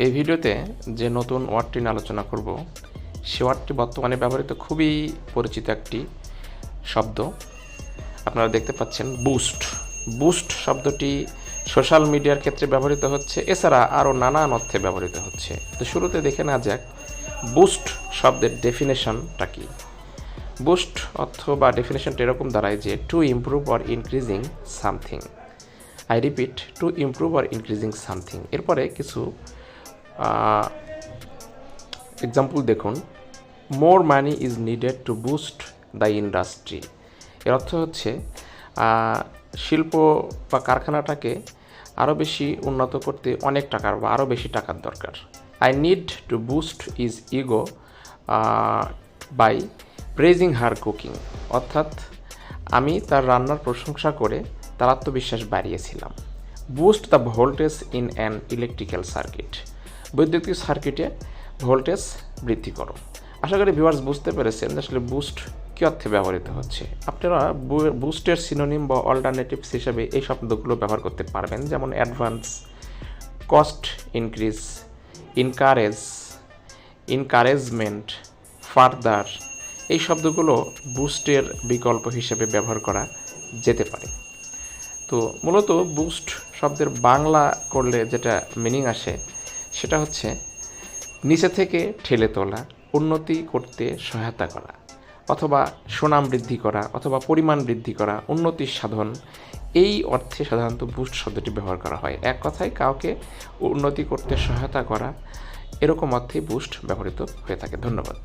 এই ভিডিওতে যে নতুন ওয়ার্ডটি নিয়ে আলোচনা করব, সে ওয়ার্ডটি বর্তমানে ব্যবহৃত খুবই পরিচিত একটি শব্দ। আপনারা দেখতে পাচ্ছেন বুস্ট। বুস্ট শব্দটি সোশ্যাল মিডিয়ার ক্ষেত্রে ব্যবহৃত হচ্ছে, এছাড়া আরও নানান অর্থে ব্যবহৃত হচ্ছে। তো শুরুতে দেখে না যাক, বুস্ট শব্দের ডেফিনেশনটা কী? বুস্ট অর্থ বা ডেফিনেশনটা এরকম দাঁড়ায় যে to improve or increasing something I repeat to improve or increasing something এরপরে কিছু এক্সাম্পল দেখুন more money is needed to boost the industry এর অর্থ হচ্ছে শিল্প বা কারখানাটাকে আরও বেশি উন্নত করতে অনেক টাকার বা আরও বেশি টাকার দরকার। I need to boost is ego by praising her cooking অর্থাৎ, আমি তার রান্নার প্রশংসা করে তার আত্মবিশ্বাস বাড়িয়েছিলাম। Boost the voltage in an electrical circuit বৈদ্যুতিক সার্কিটে ভোল্টেজ বৃদ্ধি করো আশা করি ভিউয়ার্স বুঝতে পেরেছেন আসলে বুস্ট কী অর্থে ব্যবহৃত হচ্ছে। আপনারা বুস্টের সিনোনিম বা অল্টারনেটিভস হিসেবে এই শব্দগুলো ব্যবহার করতে পারবেন, যেমন advance cost increase encourage encouragement further এই শব্দগুলো বুস্টের বিকল্প হিসেবে ব্যবহার করা যেতে পারে। তো মূলত বুস্ট শব্দের বাংলা করলে যেটা মিনিং আসে সেটা হচ্ছে নিচে থেকে ঠেলে তোলা, উন্নতি করতে সহায়তা করা, অথবা সুনাম বৃদ্ধি করা, অথবা পরিমাণ বৃদ্ধি করা, উন্নতির সাধন, এই অর্থে সাধারণত বুস্ট শব্দটি ব্যবহার করা হয়। এক কথায় কাউকে উন্নতি করতে সহায়তা করা, এরকম অর্থে বুস্ট ব্যবহৃত হয়ে থাকে। ধন্যবাদ।